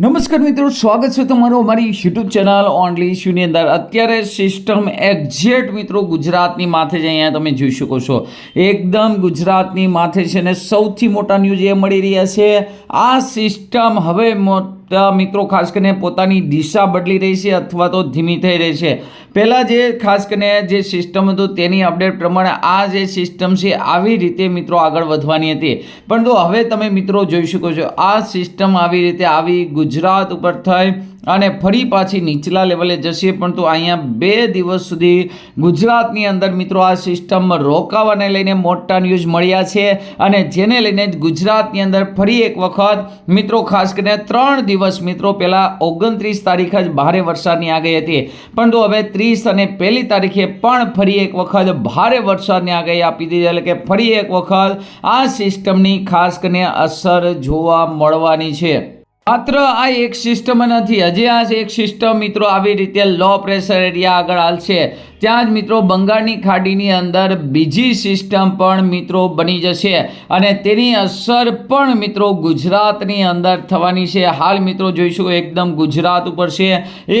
નમસ્કાર મિત્રો, સ્વાગત છે તમારું અમારી યુટ્યુબ ચેનલ ઓનલી ઇશ્યુની અંદર. અત્યારે સિસ્ટમ એક્ઝેક્ટ મિત્રો ગુજરાતની માથે જ અહીંયા તમે જોઈ શકો છો. એકદમ ગુજરાતની માથે છે ને સૌથી મોટા ન્યૂઝ એ મળી રહ્યા છે. આ સિસ્ટમ હવે મોટા મિત્રો ખાસ કરીને પોતાની દિશા બદલી રહી છે અથવા તો ધીમી થઈ રહી છે. પહેલાં જે ખાસ કરીને જે સિસ્ટમ હતું તેની અપડેટ પ્રમાણે આ જે સિસ્ટમ છે આવી રીતે મિત્રો આગળ વધવાની હતી. પરંતુ હવે તમે મિત્રો જોઈ શકો છો આ સિસ્ટમ આવી રીતે આવી ગુજરાત ઉપર થઈ અને ફરી પાછી નીચલા લેવલે જશે, પરંતુ અહીંયા બે દિવસ સુધી ગુજરાતની અંદર મિત્રો આ સિસ્ટમ રોકાવાને લઈને મોટા ન્યૂઝ મળ્યા છે અને જેને લઈને ગુજરાતની અંદર ફરી એક વખત મિત્રો ખાસ કરીને ત્રણ દિવસ મિત્રો પહેલાં ઓગણત્રીસ તારીખ જ ભારે વરસાદની આગાહી હતી. પરંતુ હવે ત્રીસ અને પહેલી તારીખે પણ ફરી એક વખત ભારે વરસાદની આગાહી આપી દીધી એટલે કે ફરી એક વખત આ સિસ્ટમની ખાસ કરીને અસર જોવા મળવાની છે. માત્ર આ એક સિસ્ટમ નથી. હજી આ એક સિસ્ટમ મિત્રો આવી રીતે લો પ્રેશર એરિયા આગળ હાલશે. ત્યાં જ મિત્રો બંગાળની ખાડીની અંદર બીજી સિસ્ટમ પણ મિત્રો બની જશે અને તેની અસર પણ મિત્રો ગુજરાતની અંદર થવાની છે. હાલ મિત્રો જોઈશું એકદમ ગુજરાત ઉપર છે.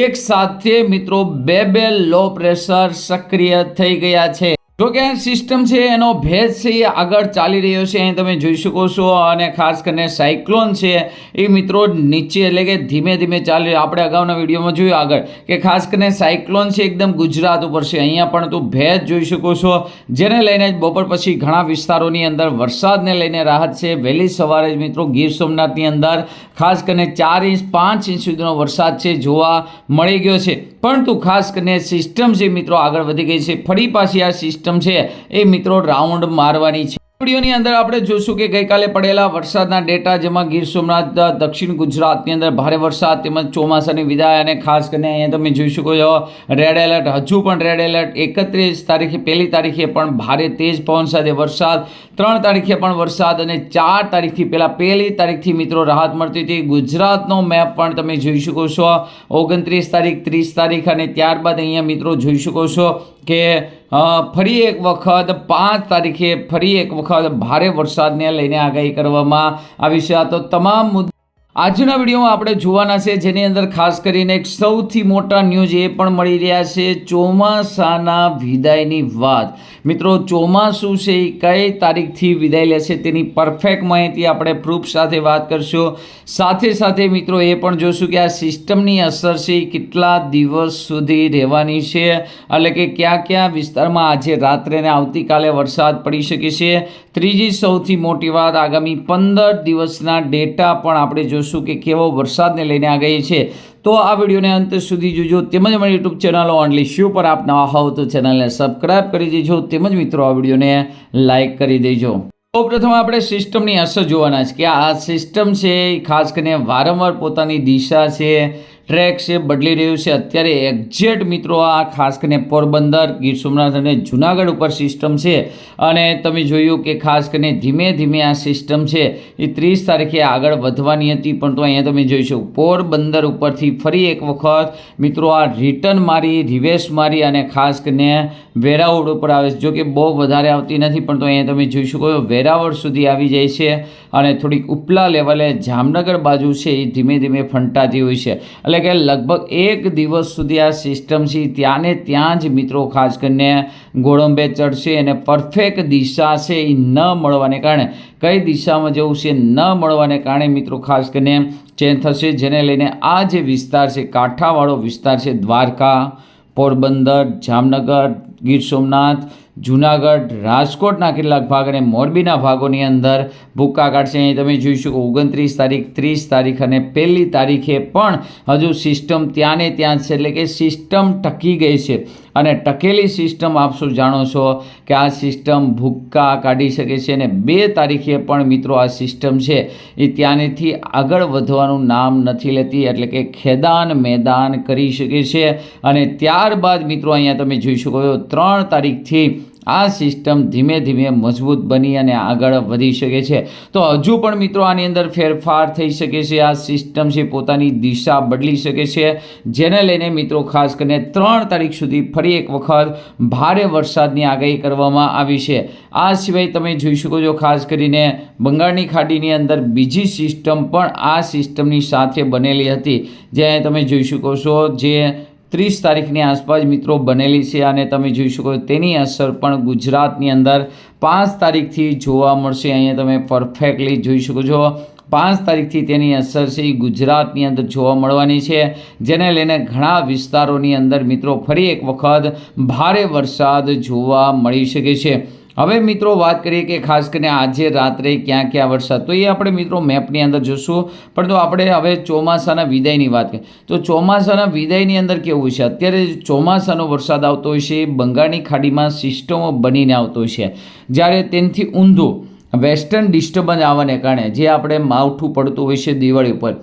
એક સાથે મિત્રો બે બે લો પ્રેશર સક્રિય થઈ ગયા છે. જો કે સિસ્ટમ છે, એનો ભેદ છે, એ આગળ ચાલી રહ્યો છે. અહીં તમે જોઈ શકો છો, અને ખાસ કરીને સાયક્લોન છે, એ મિત્રો નીચે એટલે કે ધીમે ધીમે ચાલી આપણે અગાઉના વિડીયોમાં જોયું આગળ કે ખાસ કરીને સાયક્લોન છે, એકદમ ગુજરાત ઉપર છે. અહીંયા પણ તું ભેજ જોઈ શકો છો. જેને લઈને બપોર પછી ઘણા વિસ્તારોની અંદર વરસાદને લઈને રાહત છે. વહેલી સવારે જ મિત્રો ગીર સોમનાથની અંદર ખાસ કરીને ચાર ઇંચ, પાંચ ઇંચ સુધીનો વરસાદ છે, જોવા મળી ગયો છે. પરંતુ ખાસ કરીને સિસ્ટમ જે મિત્રો આગળ વધી ગઈ છે, ફરી પાછી આ સિસ્ટમ છે, એ મિત્રો રાઉન્ડ મારવાની છે. વિડીયોની અંદર આપણે જોશું કે ગઈકાલે પડેલા વરસાદના ડેટા, જેમાં ગીર સોમનાથ, દક્ષિણ ગુજરાતની અંદર ભારે વરસાદ તેમજ ચોમાસાની વિદાય અને ખાસ કરીને અહીંયા તમે જોઈ શકો છો રેડ એલર્ટ હજુ પણ રેડ એલર્ટ એકત્રીસ તારીખે, પહેલી તારીખે પણ ભારે તેજ પવન સાથે વરસાદ, ત્રણ તારીખે પણ વરસાદ અને ચાર તારીખથી પહેલાં પહેલી તારીખથી મિત્રો રાહત મળતી હતી. ગુજરાતનો મેપ પણ તમે જોઈ શકો છો. ઓગણત્રીસ તારીખ, ત્રીસ તારીખ અને ત્યારબાદ અહીંયા મિત્રો જોઈ શકો છો કે ફરી એક વખત પાંચ તારીખે ફરી એક વખત ભારે વરસાદને લઈને આગાહી કરવામાં આવી છે. આ તો તમામ મુદ્દા આજના વિડીયોમાં આપણે જોવાના છે જેની અંદર ખાસ કરીને એક સૌથી મોટા ન્યૂઝ એ પણ મળી રહ્યા છે ચોમાસાના વિદાયની વાત. મિત્રો, ચોમાસું છે એ કઈ તારીખથી વિદાય લેશે તેની પરફેક્ટ માહિતી આપણે પ્રૂફ સાથે વાત કરશું. સાથે સાથે મિત્રો, એ પણ જોશું કે આ સિસ્ટમની અસર છે કેટલા દિવસ સુધી રહેવાની છે એટલે કે કયા કયા વિસ્તારમાં આજે રાત્રે ને આવતીકાલે વરસાદ પડી શકે છે. ત્રીજી સૌથી મોટી વાત આગામી પંદર દિવસના ડેટા પણ આપણે જોશું કે કેવો વરસાદને લઈને આ ગઈ છે. તો આ વિડીયોને અંત સુધી જોજો. તેમજ અમારી યુટ્યુબ ચેનલ ઓનલી શો પર આપ નવા હોવ તો ચેનલને સબસ્ક્રાઇબ કરી દેજો. તેમજ મિત્રો, આ વિડીયોને લાઇક કરી દેજો. સૌ પ્રથમ આપણે સિસ્ટમની અસર જોવાના છે કે આ સિસ્ટમ છે ખાસ કરીને વારંવાર પોતાની દિશા છે ટ્રેક છે, બદલી રહ્યું છે. અત્યારે એક્ઝેક્ટ મિત્રો આ ખાસ કરીને પોરબંદર, ગીર સોમનાથ અને જુનાગઢ ઉપર સિસ્ટમ છે. અને તમે જોયું કે ખાસ કરીને ધીમે ધીમે આ સિસ્ટમ છે. એ ત્રીસ તારીખે આગળ વધવાની હતી પણ તો અહીંયા તમે જોઈશું પોરબંદર ઉપરથી ફરી એક વખત મિત્રો આ રિટર્ન મારી રિવેસ મારી અને ખાસ કરીને વેરાવળ ઉપર આવે છે. જો કે બહુ વધારે આવતી નથી પણ તો અહીંયા તમે જોઈ શકો વેરાવળ સુધી આવી જાય છે. અને થોડીક ઉપલા લેવલે જામનગર બાજુ છે, એ ધીમે ધીમે ફંટાતી હોય છે. એટલે કે લગભગ એક દિવસ સુધી આ સિસ્ટમ છે, ત્યાંને ત્યાં જ મિત્રો ખાસ કરીને ગોળંબે ચડશે અને પરફેક્ટ દિશા છે એ ન મળવાને કારણે. કઈ દિશામાં જવું છે ન મળવાને કારણે મિત્રો ખાસ કરીને ચેન્જ થશે, જેને લઈને આ જે વિસ્તાર છે, કાંઠાવાળો વિસ્તાર છે, દ્વારકા, પોરબંદર, જામનગર, ગીર સોમનાથ જુનાગઢ રાજકોટના કેટલાક ભાગ અને મોરબીના ભાગોની અંદર ભૂક્કા કાઢશે. અહીં તમે જોઈ શકો ઓગણત્રીસ તારીખ, ત્રીસ તારીખ અને પહેલી તારીખે પણ હજુ સિસ્ટમ ત્યાં ને ત્યાં છે. એટલે કે સિસ્ટમ ટકી ગઈ છે. અને ટકેલી સિસ્ટમ આપ શું જાણો છો કે આ સિસ્ટમ ભૂક્કા કાઢી શકે છે અને બે તારીખે પણ મિત્રો આ સિસ્ટમ છે, એ ત્યાંથી આગળ વધવાનું નામ નથી લેતી, એટલે કે ખેદાન મેદાન કરી શકે છે. અને ત્યારબાદ મિત્રો અહીંયા તમે જોઈ શકો ત્રણ તારીખથી આ સિસ્ટમ ધીમે ધીમે મજબૂત બની અને આગળ વધી શકે છે. તો હજુ પણ મિત્રો આની અંદર ફેરફાર થઈ શકે છે. આ સિસ્ટમ છે પોતાની દિશા બદલી શકે છે. જેને લઈને મિત્રો ખાસ કરીને ત્રણ તારીખ સુધી ફરી એક વખત ભારે વરસાદની આગાહી કરવામાં આવી છે. આ સિવાય તમે જોઈ શકો છો ખાસ કરીને બંગાળની ખાડીની અંદર બીજી સિસ્ટમ પણ આ સિસ્ટમની સાથે બનેલી હતી. જે તમે જોઈ શકો છો જે ત્રીસ તારીખની આસપાસ મિત્રો બનેલી છે અને તમે જોઈ શકો તેની અસર પણ ગુજરાતની અંદર પાંચ તારીખથી જોવા મળશે. અહીંયા તમે પરફેક્ટલી જોઈ શકો છો. પાંચ તારીખથી તેની અસર છે એ ગુજરાતની અંદર જોવા મળવાની છે. જેને લઈને ઘણા વિસ્તારોની અંદર મિત્રો ફરી એક વખત ભારે વરસાદ જોવા મળી શકે છે. હવે મિત્રો વાત કરીએ કે ખાસ કરીને આજે રાત્રે ક્યાં ક્યાં વરસાદ તો એ આપણે મિત્રો મેપની અંદર જોશું. પરંતુ આપણે હવે ચોમાસાના વિદાયની વાત કરીએ. તો ચોમાસાના વિદાયની અંદર કેવું છે? અત્યારે ચોમાસાનો વરસાદ આવતો હોય છે, બંગાળની ખાડીમાં સિસ્ટમો બનીને આવતો હોય છે. જ્યારે તેનાથી ઊંધું વેસ્ટર્ન ડિસ્ટર્બન્સ આવવાને કારણે જે આપણે માવઠું પડતું હોય છે દિવાળી ઉપર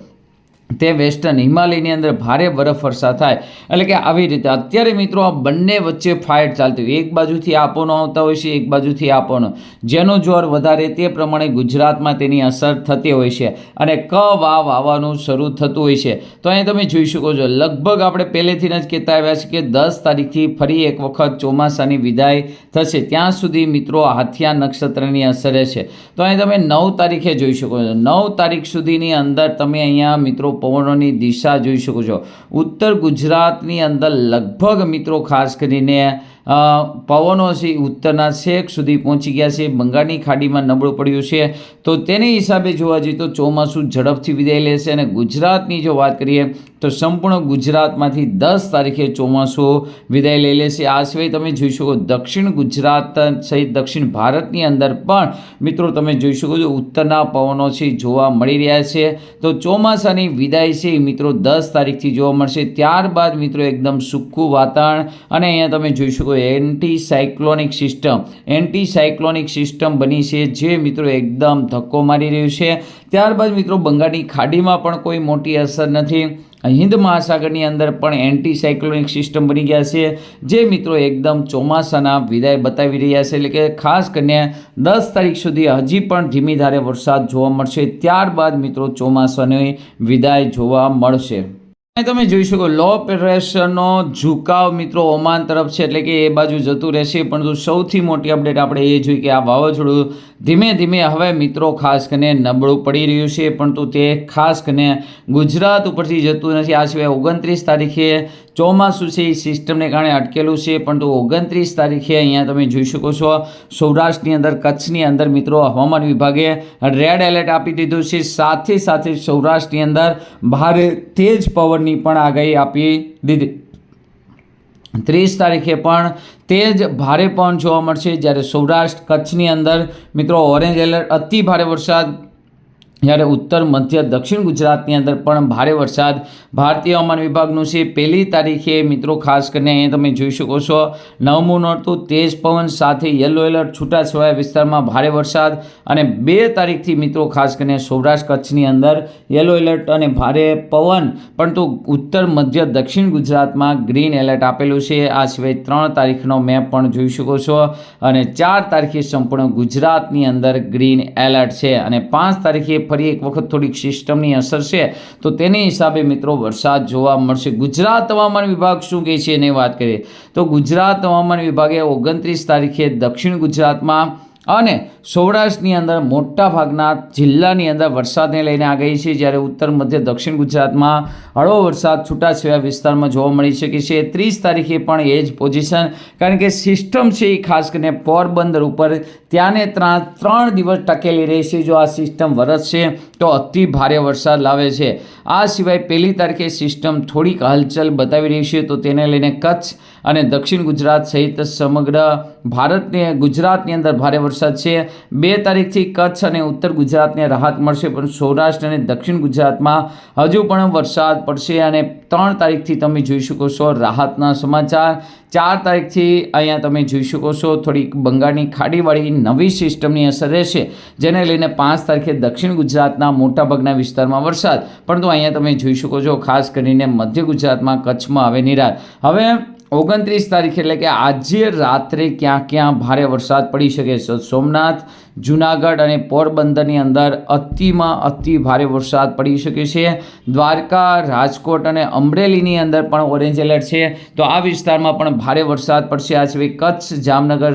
તે વેસ્ટર્ન હિમાલયની અંદર ભારે બરફ વર્ષા થાય. એટલે કે આવી રીતે અત્યારે મિત્રો આ બંને વચ્ચે ફાઇટ ચાલતી હોય. એક બાજુથી આપોનો આવતા હોય છે, એક બાજુથી આપોનો. જેનો જોર વધારે તે પ્રમાણે ગુજરાતમાં તેની અસર થતી હોય છે અને ક વાવ આવવાનું શરૂ થતું હોય છે. તો અહીં તમે જોઈ શકો છો, લગભગ આપણે પહેલેથી જ કહેતા આવ્યા છે કે દસ તારીખથી ફરી એક વખત ચોમાસાની વિદાય થશે. ત્યાં સુધી મિત્રો હાથિયા નક્ષત્રની અસરે છે તો અહીં તમે નવ તારીખે જોઈ શકો છો. નવ તારીખ સુધીની અંદર તમે અહીંયા મિત્રો પવનોની દિશા જોઈ શકો છો. ઉત્તર ગુજરાતની અંદર લગભગ મિત્રો ખાસ કરીને પવનો છે, ઉત્તરના શેક સુધી પહોંચી ગયા છે. બંગાળની ખાડીમાં નબળું પડ્યું છે. તો તેની હિસાબે જોવા જઈએ તો ચોમાસું ઝડપથી વિદાય લેશે અને ગુજરાતની જો વાત કરીએ તો સંપૂર્ણ ગુજરાતમાંથી દસ તારીખે ચોમાસું વિદાય લઈ લેશે. આ સિવાય તમે જોઈ શકો દક્ષિણ ગુજરાત સહિત દક્ષિણ ભારતની અંદર પણ મિત્રો તમે જોઈ શકો છો ઉત્તરના પવનો છે, જોવા મળી રહ્યા છે. તો ચોમાસાની વિદાય છે મિત્રો દસ તારીખથી જોવા મળશે. ત્યારબાદ મિત્રો એકદમ સૂકું વાતાવરણ અને અહીંયા તમે જોઈ શકો anti cyclonic system anti cyclonic system બની છે જે મિત્રો એકદમ ધક્કો મારી રહ્યું છે. ત્યારબાદ મિત્રો બંગાળની ખાડીમાં પણ કોઈ મોટી અસર નથી. હિન્દ મહાસાગરની અંદર પણ એન્ટી સાયક્લોનિક સિસ્ટમ બની ગયા છે, જે મિત્રો એકદમ ચોમાસાના વિદાય બતાવી રહ્યા છે. એટલે કે ખાસ કરીને દસ તારીખ સુધી હજી પણ ધીમી ધારે વરસાદ જોવા મળશે. ત્યારબાદ મિત્રો ચોમાસાની વિદાય જોવા મળશે. તમે જોઈ શકો લો પ્રેશરનો ઝુકાવ મિત્રો ઓમાન તરફ છે, એટલે કે એ બાજુ જતું રહેશે પરંતુ સૌથી મોટી અપડેટ આપણે એ જોઈ કે આ વાવાઝોડું ધીમે ધીમે હવે મિત્રો ખાસ કરીને નબળું પડી રહ્યું છે, પરંતુ તે ખાસ કરીને ગુજરાત ઉપરથી જતું નથી. આ સિવાય ઓગણત્રીસ તારીખે ચોમાસું છે, એ સિસ્ટમને કારણે અટકેલું છે, પરંતુ ઓગણત્રીસ તારીખે અહીંયા તમે જોઈ શકો છો, સૌરાષ્ટ્રની અંદર, કચ્છની અંદર મિત્રો હવામાન વિભાગે રેડ એલર્ટ આપી દીધું છે. સાથે સાથે સૌરાષ્ટ્રની અંદર ભારે તેજ પવનની પણ આગાહી આપી દીધી. ત્રીસ તારીખે પણ તેજ ભારે પવન જોવા મળશે. જ્યારે સૌરાષ્ટ્ર કચ્છની અંદર મિત્રો ઓરેન્જ એલર્ટ અતિ ભારે વરસાદ જ્યારે ઉત્તર, મધ્ય, દક્ષિણ ગુજરાતની અંદર પણ ભારે વરસાદ ભારતીય હવામાન વિભાગનું છે. પહેલી તારીખે મિત્રો, ખાસ કરીને અહીંયા તમે જોઈ શકો છો, નવમું નોરતું તેજ પવન સાથે યલો એલર્ટ છૂટાછવાયા વિસ્તારમાં ભારે વરસાદ અને બે તારીખથી મિત્રો, ખાસ કરીને સૌરાષ્ટ્ર કચ્છની અંદર યલો એલર્ટ અને ભારે પવન. પરંતુ ઉત્તર, મધ્ય, દક્ષિણ ગુજરાતમાં ગ્રીન એલર્ટ આપેલું છે. આ સિવાય ત્રણ તારીખનો મેપ પણ જોઈ શકો છો અને ચાર તારીખે સંપૂર્ણ ગુજરાતની અંદર ગ્રીન એલર્ટ છે અને પાંચ તારીખે ફરી એક વખત થોડીક સિસ્ટમની અસર છે, તો તેની હિસાબે મિત્રો વરસાદ જોવા મળશે. ગુજરાત હવામાન વિભાગ શું કહે છે એની વાત કરીએ. તો ગુજરાત હવામાન વિભાગે ઓગણત્રીસ તારીખે દક્ષિણ ગુજરાતમાં અને સૌરાષ્ટ્રની અંદર મોટા ભાગના જિલ્લાની અંદર વરસાદને લઈને આ ગઈ છે. જ્યારે ઉત્તર, મધ્ય, દક્ષિણ ગુજરાતમાં હળવો વરસાદ છૂટાછવાયા વિસ્તારમાં જોવા મળી શકે છે. ત્રીસ તારીખે પણ એ જ પોઝિશન કારણ કે સિસ્ટમ છે એ ખાસ કરીને પોરબંદર ઉપર. ત્યાંને ત્રણ ત્રણ દિવસ ટકેલી રહેશે જો આ સિસ્ટમ વરસશે. તો અતિ ભારે વરસાદ લાવે છે. આ સિવાય પહેલી તારીખે સિસ્ટમ થોડીક હલચલ બતાવી રહી છે. તો તેને લઈને કચ્છ અને દક્ષિણ ગુજરાત સહિત સમગ્ર ભારતને, ગુજરાતની અંદર ભારે વરસાદ છે. બે તારીખથી કચ્છ અને ઉત્તર ગુજરાતને રાહત મળશે, પણ સૌરાષ્ટ્ર અને દક્ષિણ ગુજરાતમાં હજુ પણ વરસાદ પડશે. અને ત્રણ તારીખથી તમે જોઈ શકો છો રાહતના સમાચાર. ચાર તારીખથી અહીંયા તમે જોઈ શકો છો, થોડીક બંગાળની ખાડીવાળી નવી સિસ્ટમની અસર રહેશે, જેને લઈને પાંચ તારીખે દક્ષિણ ગુજરાતના મોટાભાગના વિસ્તારમાં વરસાદ. પરંતુ અહીંયા તમે જોઈ શકો છો, ખાસ કરીને મધ્ય ગુજરાતમાં કચ્છમાં આવે નિરાત હવે ઓગણત્રીસ તારીખ એટલે કે આજે રાત્રે ક્યાં ક્યાં ભારે વરસાદ પડી શકે છે? સોમનાથ, જુનાગઢ અને પોરબંદરની અંદર અતિમાં અતિ ભારે વરસાદ પડી શકે છે. દ્વારકા, રાજકોટ અને અમરેલીની અંદર પણ ઓરેન્જ એલર્ટ છે. તો આ વિસ્તારમાં પણ ભારે વરસાદ પડશે. આ સિવાય કચ્છ, જામનગર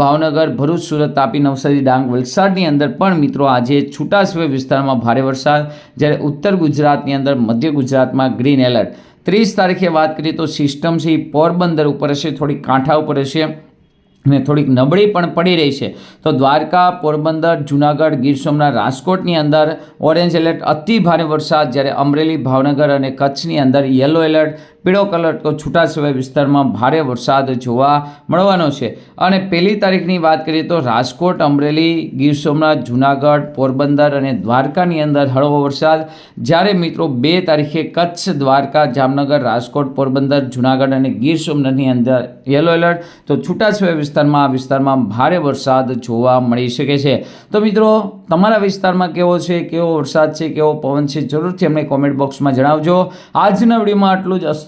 ભાવનગર, ભરૂચ, સુરત, તાપી, નવસારી, ડાંગ વલસાડની અંદર પણ મિત્રો આજે છૂટાછવાયા વિસ્તારમાં ભારે વરસાદ. જ્યારે ઉત્તર ગુજરાતની અંદર મધ્ય ગુજરાતમાં ગ્રીન એલર્ટ ત્રીસ તારીખે વાત કરીએ તો સિસ્ટમ છે એ પોરબંદર ઉપર હશે થોડીક કાંઠા ઉપર હશે અને થોડીક નબળી પણ પડી રહી છે. તો દ્વારકા, પોરબંદર, જુનાગઢ, ગીર સોમનાથ, રાજકોટની અંદર ઓરેન્જ એલર્ટ અતિ ભારે વરસાદ, જ્યારે અમરેલી, ભાવનગર અને કચ્છની અંદર યલો એલર્ટ પીળો કલર તો છૂટા છૂટાછવાયા વિસ્તારમાં ભારે વરસાદ જોવા મળવાનો છે. અને પહેલી તારીખની વાત કરીએ તો રાજકોટ, અમરેલી, ગીર સોમનાથ, જુનાગઢ, પોરબંદર અને દ્વારકાની અંદર હળવો વરસાદ. જ્યારે મિત્રો બે તારીખે કચ્છ, દ્વારકા, જામનગર, રાજકોટ, પોરબંદર, જુનાગઢ અને ગીર સોમનાથની અંદર યલો એલર્ટ તો છૂટાછવાયા વિસ્તારમાં, આ વિસ્તારમાં ભારે વરસાદ જોવા મળી શકે છે. તો મિત્રો, તમારા વિસ્તારમાં કેવો છે, કેવો વરસાદ છે, કેવો પવન છે, જરૂરથી અમને કોમેન્ટ બોક્સમાં જણાવજો. આજના વિડીયોમાં આટલું જ.